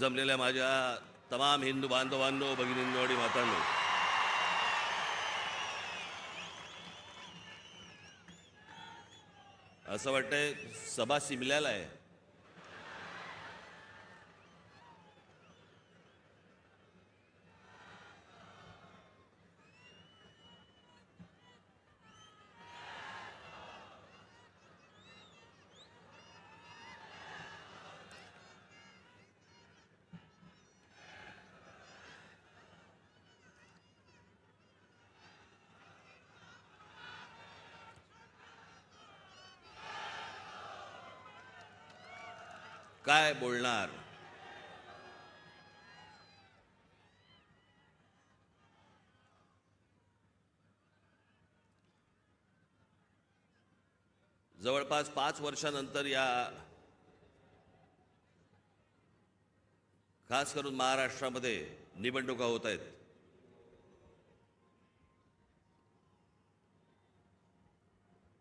जमलेल्या माझ्या तमाम हिंदू बांधवांनो भगिनींनो आणि मातांनो असं वाटतंय सभा शिमल्याला आहे. काय बोलणार? जवळपास पाच वर्षानंतर या खास करून महाराष्ट्रामध्ये निवडणुका होत आहेत.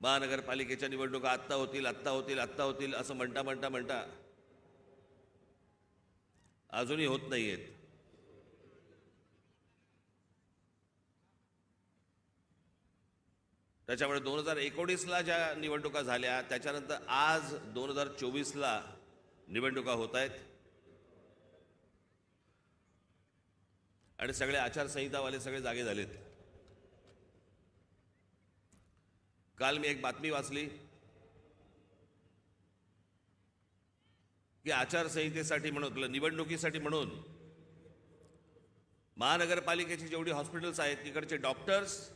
महानगरपालिकेच्या निवडणुका आत्ता होतील आत्ता होतील आत्ता होतील असं म्हणता म्हणता म्हणता अजूनही होत नाही आहेत त्याच्यामुळे दोन हजार एकोणीसला ज्या निवडणुका झाल्या त्याच्यानंतर आज दोन हजार चोवीसला निवडणुका होत आहेत आणि सगळे आचारसंहितावाले सगळे जागे झालेत. काल मी एक बातमी वाचली. की आचारसंहितेसाठी म्हणून निवडणुकीसाठी म्हणून महानगरपालिकेची जेवढी हॉस्पिटल्स आहेत तिकडचे डॉक्टर्स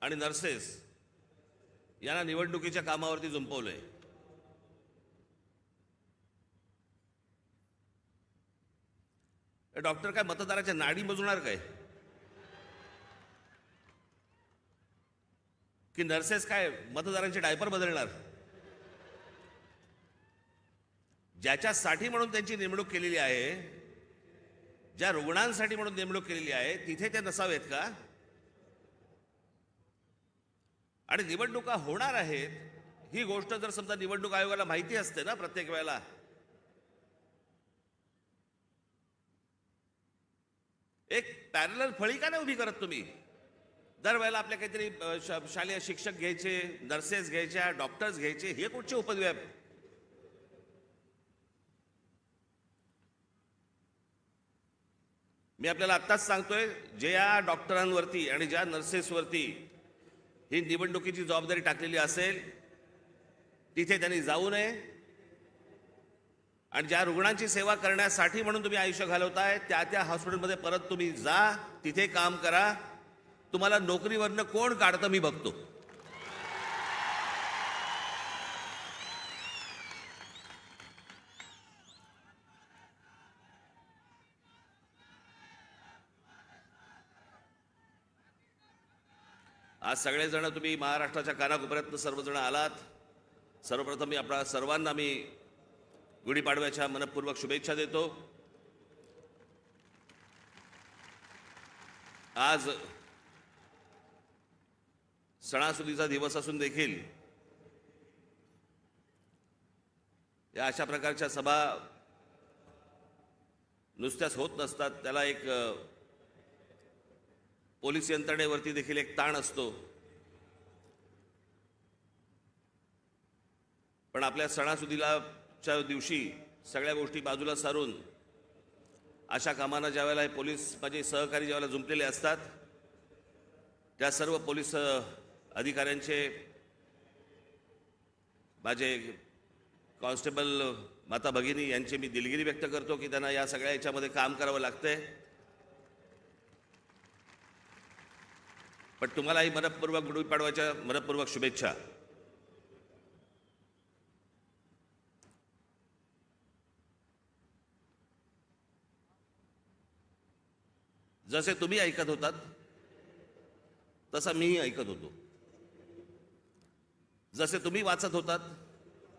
आणि नर्सेस यांना निवडणुकीच्या कामावरती जुंपवलंय. डॉक्टर काय मतदाराच्या नाडी मोजणार काय? की नर्सेस काय मतदारांचे डायपर बदलणार? ज्याच्यासाठी म्हणून त्यांची नेमणूक केलेली आहे ज्या रुग्णांसाठी म्हणून नेमणूक केलेली आहे तिथे ते नसावेत का? आणि निवडणुका होणार आहेत ही गोष्ट जर समजा निवडणूक आयोगाला माहिती असते ना प्रत्येक वेळेला. एक पॅरलर फळी का नाही उभी करत तुम्ही. दरवेळेला आपल्या काहीतरी श- शालेय शिक्षक घ्यायचे नर्सेस घ्यायच्या डॉक्टर्स घ्यायचे हे कुठचे उपद्व्याप? मी आपल्याला आत्ताच सांगतोय ज्या डॉक्टरांवरती आणि ज्या नर्सेसवरती ही निवडणुकीची जबाबदारी टाकलेली असेल तिथे त्यांनी जाऊ नये. आणि ज्या रुग्णांची सेवा करण्यासाठी म्हणून तुम्ही आयुष्य घालवताय त्या त्या हॉस्पिटलमध्ये परत तुम्ही जा तिथे काम करा. तुम्हाला नोकरीवरनं कोण काढतं मी बघतो. आज सगळेजण तुम्ही महाराष्ट्राच्या कानाकोपऱ्यातनं सर्वजण आलात. सर्वप्रथम मी आपल्या सर्वांना मी गुढीपाडव्याच्या मनपूर्वक शुभेच्छा देतो. आज सणासुदीचा दिवस असून देखील या अशा प्रकारच्या सभा नुसत्याच होत नसतात. त्याला एक पोलीस यंत्रणेवरती देखील एक ताण असतो. पण आपल्या सणासुदीलाच्या दिवशी सगळ्या गोष्टी बाजूला सारून अशा कामांना ज्या वेळेला हे पोलीस माझे सहकारी ज्या वेळेला जुंपलेले असतात त्या सर्व पोलीस अधिकाऱ्यांचे माझे कॉन्स्टेबल माता भगिनी यांची मी दिलगिरी व्यक्त करतो की त्यांना या सगळ्या याच्यामध्ये काम करावं लागतंय. पण तुम्हालाही मनपूर्वक गुढीपाडवाच्या मनपूर्वक शुभेच्छा. जसे तुम्ही ऐकत होतात तसा मीही ऐकत होतो. जसे तुम्ही वाचत होतात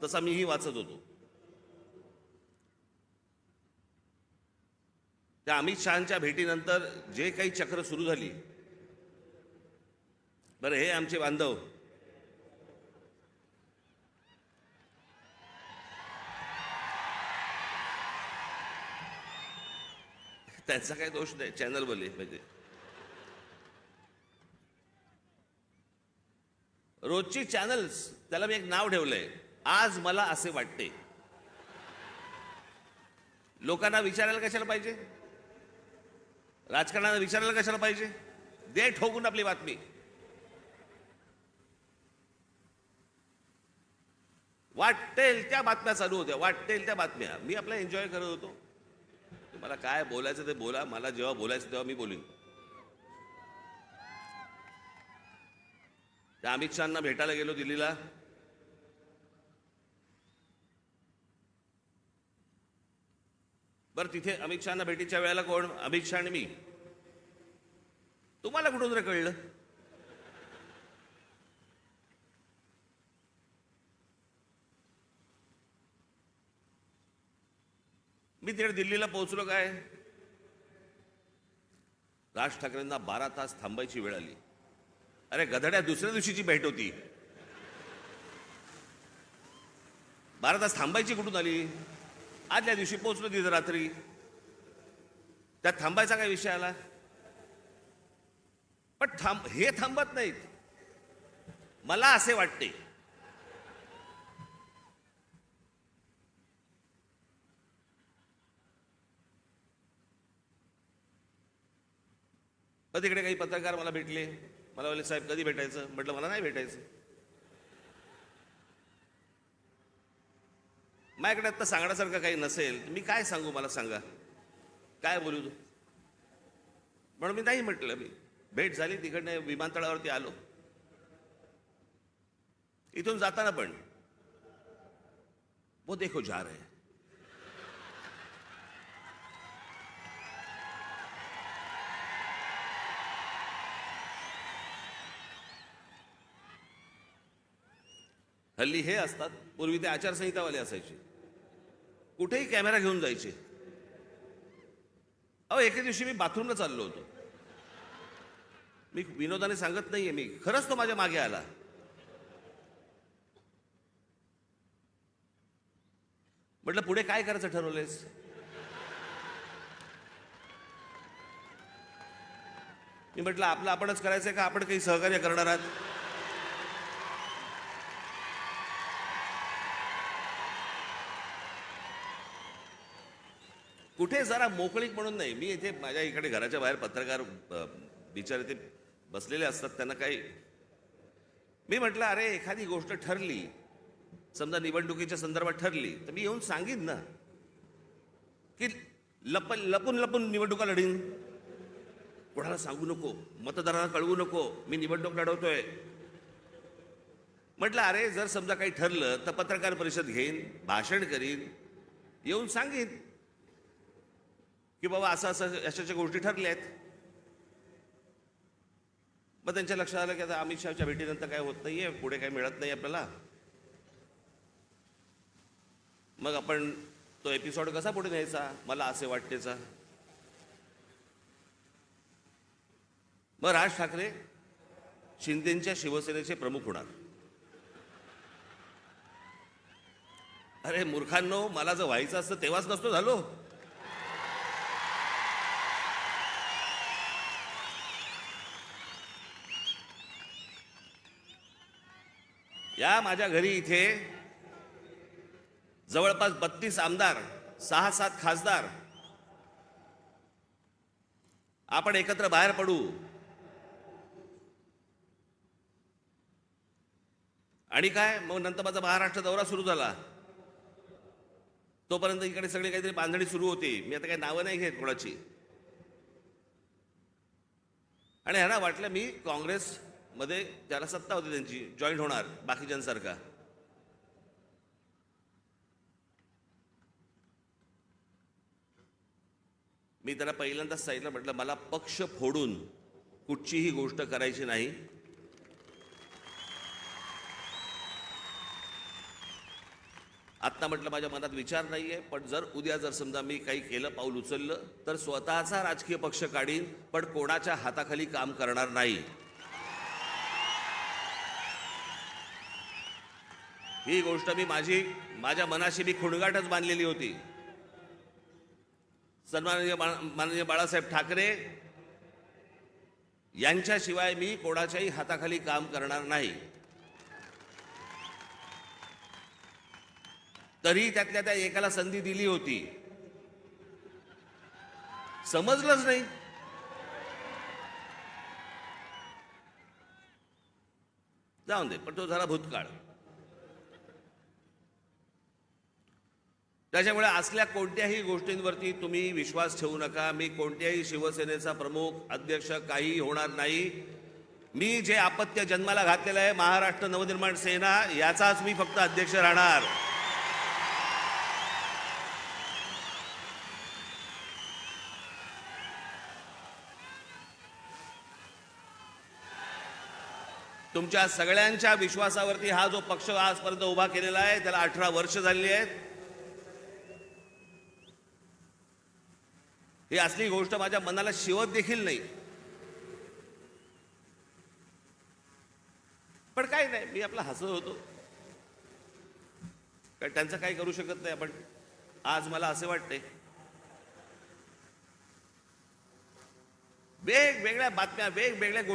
तसा मीही वाचत होतो. त्या अमित शहाच्या भेटीनंतर जे काही चक्र सुरू झाली बरं हे आमचे बांधव. त्यांचा काही दोष नाही चॅनल बोले म्हणजे. रोजची चॅनल्स त्याला मी एक नाव ठेवलंय. आज मला असे वाटते. लोकांना विचारायला कशाला पाहिजे? राजकारणाला विचारायला कशाला पाहिजे? दे ठोकून आपली बातमी. वाटेल त्या बातम्या चालू होत्या वाटेल त्या बातम्या. मी आपला एन्जॉय करत होतो. तुम्हाला काय बोलायचं ते बोला मला जेव्हा बोलायचं तेव्हा मी बोलीन. त्या अमित शहाना भेटायला गेलो दिल्लीला. बरं तिथे अमित शहाना भेटीच्या वेळेला कोण? अमित शहा आणि मी. तुम्हाला कुठून कळलं? मी तिकडे दिल्लीला पोहोचलो काय? राज ठाकरेंना बारा तास थांबायची वेळ आली. अरे गधड्या दुसऱ्या दिवशीची भेट होती. बारा तास थांबायची कुठून आली? आदल्या दिवशी पोहोचलो तिथं रात्री. त्यात थांबायचा काय विषय आला? पण थांब हे थांबत नाहीत. मला असे वाटते मग तिकडे काही पत्रकार मला भेटले. मला बोलले साहेब कधी भेटायचं? म्हटलं मला नाही भेटायचं. माझ्याकडे आता सांगण्यासारखं काही नसेल. मी काय सांगू मला सांगा. काय बोलू तू? म्हणून मी नाही म्हटलं मी. भेट झाली तिकडनं विमानतळावरती आलो. इथून जाताना पण. वो देखो जा रहे हैं. हल्ली हे असतात. पूर्वी ते आचारसंहितावाले असायचे. कुठेही कॅमेरा घेऊन जायचे. अहो एके दिवशी मी बाथरूमला चाललो होतो. मी विनोदाने सांगत नाहीये मी. खरंच तो माझ्या मागे आला. म्हटलं पुढे काय करायचं ठरवलेस मी म्हटलं आपलं आपणच करायचंय का? आपण काही सहकार्य करणार आहात? कुठे जरा मोकळीक म्हणून नाही. मी इथे माझ्या इकडे घराच्या बाहेर पत्रकार बिचारे ते बसलेले असतात त्यांना काही मी म्हटलं अरे एखादी गोष्ट ठरली समजा निवडणुकीच्या संदर्भात ठरली तर मी येऊन सांगीन ना की लप लपून लपून निवडणुका लढीन. कोणाला सांगू नको मतदारांना कळवू नको मी निवडणूक लढवतोय. म्हटलं अरे जर समजा काही ठरलं तर पत्रकार परिषद घेईन भाषण करीन येऊन सांगीन. की बाबा असं असं अशाच्या गोष्टी ठरल्या आहेत मग त्यांच्या लक्षात आलं की आता अमित शहाच्या भेटीनंतर काय होत नाहीये पुढे काही मिळत नाही आपल्याला. मग आपण तो एपिसोड कसा पुढे न्यायचा? मला असे वाटतेचा मग राज ठाकरे शिंदेच्या शिवसेनेचे प्रमुख होणार. अरे मूर्खांनो मला जर व्हायचं असतं तेव्हाच नसतो झालो. या माझ्या घरी इथे जवळपास बत्तीस आमदार सहा सात खासदार. आपण एकत्र बाहेर पडू. आणि काय? मग नंतर माझा महाराष्ट्र दौरा सुरू झाला. तोपर्यंत इकडे सगळी काहीतरी बांधणी सुरू होती. मी आता काही नावं नाही घेत कोणाची. आणि ह्यांना वाटलं मी काँग्रेस मध्ये त्याला सत्ता होती त्यांची जॉईंट होणार बाकीच्यांसारखा. मी त्याला पहिल्यांदाच सांगितलं म्हटलं मला पक्ष फोडून कुठचीही गोष्ट करायची नाही. आत्ता म्हटलं माझ्या मनात विचार नाहीये पण जर उद्या जर समजा मी काही केलं पाऊल उचललं तर स्वतःचा राजकीय पक्ष काढीन पण कोणाच्या हाताखाली काम करणार नाही. ही गोष्ट मी माझी माझ्या मनाशी मी खुणगाटच बांधलेली होती. सन्माननीय माननीय बाळासाहेब ठाकरे यांच्याशिवाय मी कोणाच्याही हाताखाली काम करणार नाही. तरी त्यातल्या त्या एकाला संधी दिली होती. समजलंच नाही. जाऊन दे पण तो झाला भूतकाळ. त्याच्यामुळे असल्या कोणत्याही गोष्टींवरती तुम्ही विश्वास ठेवू नका. मी कोणत्याही शिवसेनेचा प्रमुख अध्यक्ष काही होणार नाही. मी जे आपत्य जन्माला घातलेलं आहे महाराष्ट्र नवनिर्माण सेना याचाच मी फक्त अध्यक्ष राहणार. तुमच्या सगळ्यांच्या विश्वासावरती हा जो पक्ष आजपर्यंत उभा केलेला आहे त्याला अठरा वर्ष झालेली आहेत. ही असली गोष्ट माझ्या मनाला शिवत देखील नाही. पण काय नाही मी आपला हसत होतो. कारण त्यांचं काही करू शकत नाही आपण. आज मला असे वाटते. वेगवेगळ्या बातम्या वेगवेगळ्या गोष्टी